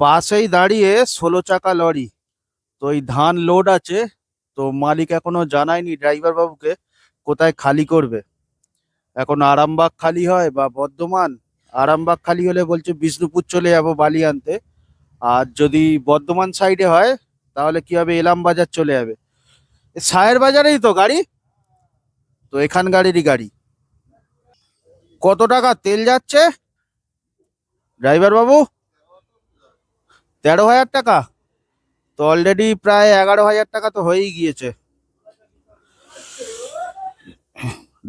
পাশেই দাঁড়িয়ে ষোলো চাকা লরি। তো এই ধান লোড আছে, তো মালিক এখনও জানায়নি ড্রাইভার বাবুকে কোথায় খালি করবে। এখন আরামবাগ খালি হয় বা বর্ধমান? আরামবাগ খালি হলে বলছে বিষ্ণুপুর চলে যাব বালি আনতে। আর যদি বর্ধমান সাইডে হয়, তাহলে কি হবে? এলাম বাজার চলে যাবে। সায়ের বাজারেই তো গাড়ি। তো এখানকারেরই গাড়ি। কত টাকা? তেল যাচ্ছে? ড্রাইভার বাবু? তেরো হাজার টাকা? তো অলরেডি প্রায় এগারো হাজার টাকা তো হয়েই গিয়েছে।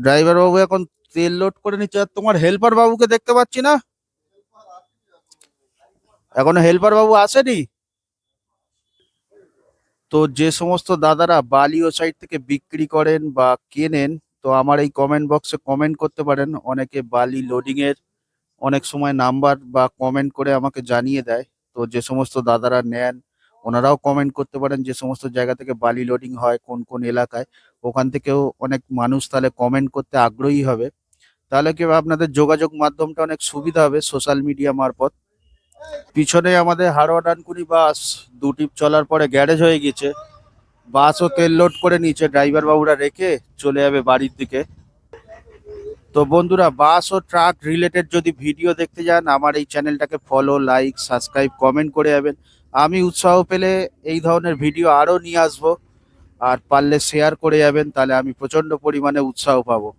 ড্রাইভার বাবু এখন তেল লোড করে নিচ্ছে, আর তোমার হেল্পার বাবুকে দেখতে পাচ্ছি না? এখনও হেল্পার বাবু আসেনি? তো যে সমস্ত দাদারা বালি ও সাইড থেকে বিক্রি করেন বা কেনেন, তো আমার এই কমেন্ট বক্সে কমেন্ট করতে পারেন। অনেকে বালি লোডিং এর অনেক সময় নাম্বার বা কমেন্ট করে আমাকে জানিয়ে দেয়। তো যে সমস্ত দাদারা নেন, ওনারাও কমেন্ট করতে পারেন যে সমস্ত জায়গা থেকে বালি লোডিং হয়, কোন কোন এলাকায়। ওখান থেকেও অনেক মানুষ তাহলে কমেন্ট করতে আগ্রহী হবে। তাহলে কি আপনাদের যোগাযোগ মাধ্যমটা অনেক সুবিধা হবে সোশ্যাল মিডিয়া মারফত। পিছনে আমাদের হারোয়া ডানকুনি বাস দুটি চলার পরে গ্যারেজ হয়ে গেছে বাসও তেল লোড করে নিচ্ছে ড্রাইভার বাবুরা রেখে চলে যাবে বাড়ির দিকে। তো বন্ধুরা, বাস ও ট্রাক রিলেটেড যদি ভিডিও দেখতে যান, আমার এই চ্যানেলটাকে ফলো লাইক সাবস্ক্রাইব কমেন্ট করে যাবেন। আমি উৎসাহ পেলে এই ধরনের ভিডিও আরও নিয়ে আসব। আর পারলে শেয়ার করে যাবেন, তাহলে আমি প্রচণ্ড পরিমাণে উৎসাহ পাবো।